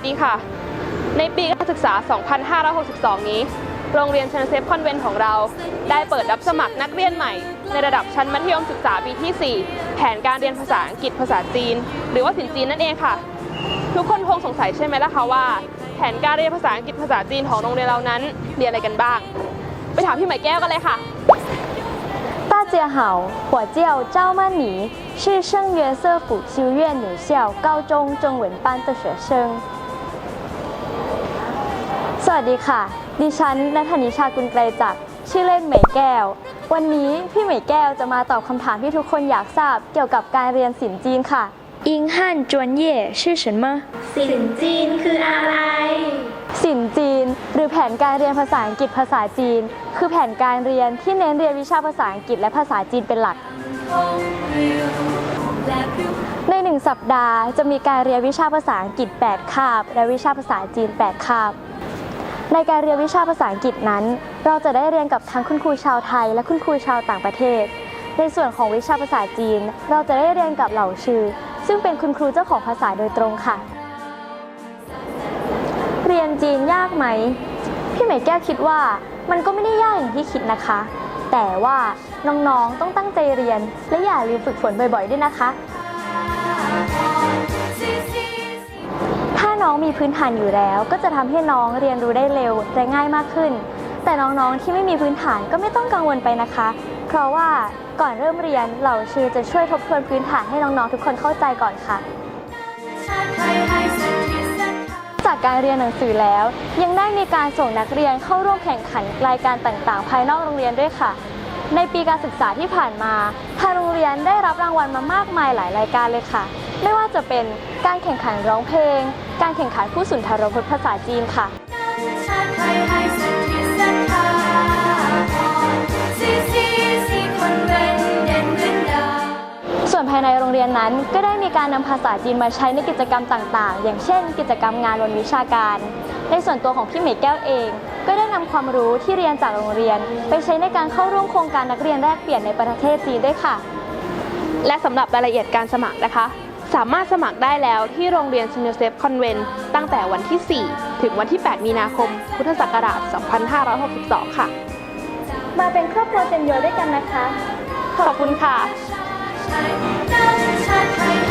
สดีค่ะ ในปีการศึกษา 2562 นี้ โรงเรียนเชนเซฟคอนเวนต์ของเรา ได้เปิดรับสมัครนักเรียนใหม่ ในระดับชั้นมัธยมศึกษาปีที่ 4 แผนการเรียนภาษาอังกฤษภาษาจีน หรือว่าสินจีนนั่นเองค่ะ ทุกคนคงสงสัยใช่ไหมล่ะคะว่า แผนการเรียนภาษาอังกฤษภาษาจีนของโรงเรียนเรานั้นเรียนอะไรกันบ้าง ไปถามพี่ใหม่แก้วกันเลยค่ะ 大家好，我叫赵曼妮，是圣约瑟府修院女校高中中文班的学生。 สวัสดีค่ะ ดิฉันณัทนิชากุลไกลจักรชื่อเล่นเหมยแก้ว วันนี้พี่เหมยแก้วจะมาตอบคำถามที่ทุกคนอยากทราบเกี่ยวกับการเรียนศิลป์จีนค่ะ อิงฮั่นจวนเย่ชื่อฉันมะศิลป์จีนคืออะไร ศิลป์จีน หรือแผนการเรียนภาษาอังกฤษภาษาจีน คือแผนการเรียนที่เน้นเรียนวิชาภาษาอังกฤษและภาษาจีนเป็นหลัก ในหนึ่งสัปดาห์จะมีการเรียนวิชาภาษาอังกฤษ 8 คาบ และวิชาภาษาจีน 8 คาบ ในการเรียนวิชาภาษาอังกฤษนั้น เราจะได้เรียนกับทั้งคุณครูชาวไทย และคุณครูชาวต่างประเทศ ในส่วนของวิชาภาษาจีน เราจะได้เรียนกับเหล่าชื่อ ซึ่งเป็นคุณครูเจ้าของภาษาโดยตรงค่ะ เรียนจีนยากไหม พี่ใหม่แก้วคิดว่ามันก็ไม่ได้ยากอย่างที่คิดนะคะ แต่ว่าน้องๆต้องตั้งใจเรียน และอย่าลืมฝึกฝนบ่อยๆด้วยนะคะ องมีพื้นฐานอยู่แล้ว ก็จะทำให้น้องเรียนรู้ได้เร็วและง่ายมากขึ้น แต่น้องๆที่ไม่มีพื้นฐานก็ไม่ต้องกังวลไปนะคะ เพราะว่าก่อนเริ่มเรียนเหล่าชื่อจะช่วยทบทวนพื้นฐานให้น้องๆทุกคนเข้าใจก่อนค่ะจากการเรียนหนังสือแล้ว ยังได้มีการส่งนักเรียนเข้าร่วมแข่งขันรายการต่างๆ ภายนอกโรงเรียนด้วยค่ะ ในปีการศึกษาที่ผ่านมาทางโรงเรียนได้รับรางวัลมามากมายหลายรายการเลยค่ะ ไม่ว่าจะเป็นการแข่งขันร้องเพลง การแข่งขันผู้สุนทรพจน์ภาษาจีนค่ะส่วนเด่นเหมือนดาวส่วนภายในโรงเรียนนั้นก็ได้มีการนำภาษาจีนมาใช้ในกิจกรรมต่างๆ อย่างเช่น กิจกรรมงานวันวิชาการ ในส่วนตัวของพี่เหมยแก้วเอง ก็ได้นำความรู้ที่เรียนจากโรงเรียน ไปใช้ในการเข้าร่วมโครงการนักเรียนแลกเปลี่ยนในประเทศจีนด้วยค่ะ และสำหรับรายละเอียดการสมัครนะคะ สามารถสมัครได้แล้วที่โรงเรียนซินโยเซฟคอนเวนต์ตั้งแต่วันที่ 4 ถึงวันที่ 8 มีนาคม พุทธศักราช 2562 ค่ะ มาเป็นครอบครัวเซนโยด้วยกันนะคะ ขอบคุณค่ะชาติไทยให้